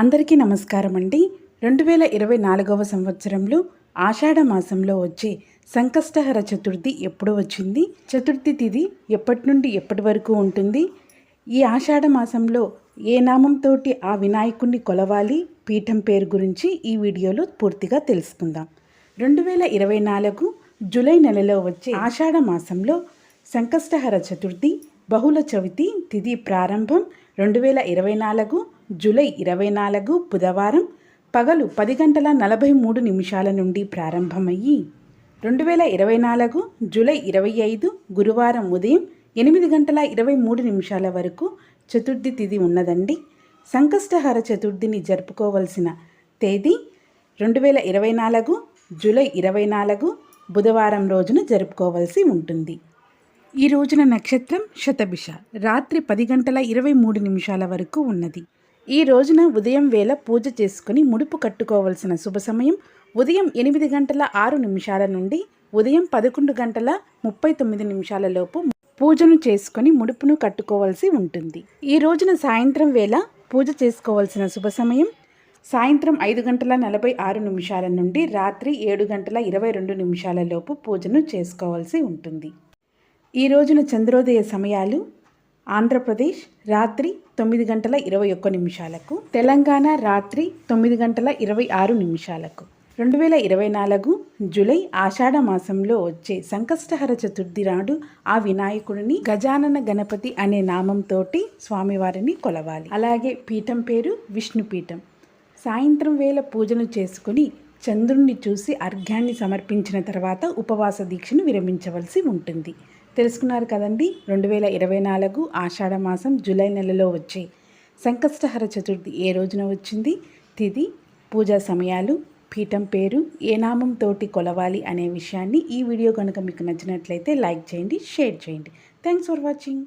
అందరికీ నమస్కారం అండి. రెండు వేల ఇరవై నాలుగవ సంవత్సరంలో ఆషాఢ మాసంలో వచ్చే సంకష్టహర చతుర్థి ఎప్పుడు వచ్చింది? చతుర్థి తిథి ఎప్పటి నుండి ఎప్పటి వరకు ఉంటుంది? ఈ ఆషాఢ మాసంలో ఏ నామంతో ఆ వినాయకుణ్ణి కొలవాలి? పీఠం పేరు గురించి ఈ వీడియోలో పూర్తిగా తెలుసుకుందాం. రెండు వేల ఇరవై నాలుగు జూలై నెలలో వచ్చే ఆషాఢ మాసంలో సంకష్టహర చతుర్థి బహుళ చవితి తిథి ప్రారంభం. రెండు వేల ఇరవై నాలుగు జూలై ఇరవై నాలుగు బుధవారం పగలు పది గంటల నలభై మూడు నిమిషాల నుండి ప్రారంభమయ్యి రెండు వేల ఇరవై నాలుగు జూలై ఇరవై ఐదు గురువారం ఉదయం ఎనిమిది గంటల ఇరవై మూడు నిమిషాల వరకు చతుర్థి తిథి ఉన్నదండి. సంకష్టహర చతుర్థిని జరుపుకోవలసిన తేదీ రెండు వేల ఇరవై నాలుగు జూలై ఇరవై నాలుగు బుధవారం రోజున జరుపుకోవలసి ఉంటుంది. ఈ రోజున నక్షత్రం శతభిష. రాత్రి పది గంటల ఇరవై మూడు నిమిషాల వరకు ఉన్నది. ఈ రోజున ఉదయం వేళ పూజ చేసుకుని ముడుపు కట్టుకోవలసిన శుభ సమయం ఉదయం ఎనిమిది గంటల ఆరు నిమిషాల నుండి ఉదయం పదకొండు గంటల ముప్పై తొమ్మిది నిమిషాల లోపు పూజను చేసుకుని ముడుపును కట్టుకోవాల్సి ఉంటుంది. ఈ రోజున సాయంత్రం వేళ పూజ చేసుకోవాల్సిన శుభ సమయం సాయంత్రం ఐదు గంటల నలభై ఆరు నిమిషాల నుండి రాత్రి ఏడు గంటల ఇరవై రెండు నిమిషాల లోపు పూజను చేసుకోవాల్సి ఉంటుంది. ఈ రోజున చంద్రోదయ సమయాలు ఆంధ్రప్రదేశ్ రాత్రి తొమ్మిది గంటల ఇరవై ఒక్క నిమిషాలకు తెలంగాణ రాత్రి తొమ్మిది గంటల ఇరవై ఆరు నిమిషాలకు. రెండు వేల ఇరవై నాలుగు జూలై ఆషాఢ మాసంలో వచ్చే సంకష్టహర చతుర్థి నాడు ఆ వినాయకుడిని గజానన గణపతి అనే నామంతోటి స్వామివారిని కొలవాలి. అలాగే పీఠం పేరు విష్ణుపీఠం సాయంత్రం వేళ పూజను చేసుకుని చంద్రుణ్ణి చూసి అర్ఘ్యాన్ని సమర్పించిన తర్వాత ఉపవాస దీక్షను విరమించవలసి ఉంటుంది. తెలుసుకున్నారు కదండి. రెండు వేల ఇరవై నాలుగు ఆషాఢ మాసం జూలై నెలలో వచ్చే సంకష్టహర చతుర్థి ఏ రోజున వచ్చింది? తిది పూజా సమయాలు పీఠం పేరు ఏ నామంతోటి కొలవాలి అనే విషయాన్ని ఈ వీడియో కనుక మీకు నచ్చినట్లయితే లైక్ చేయండి షేర్ చేయండి. Thanks for watching.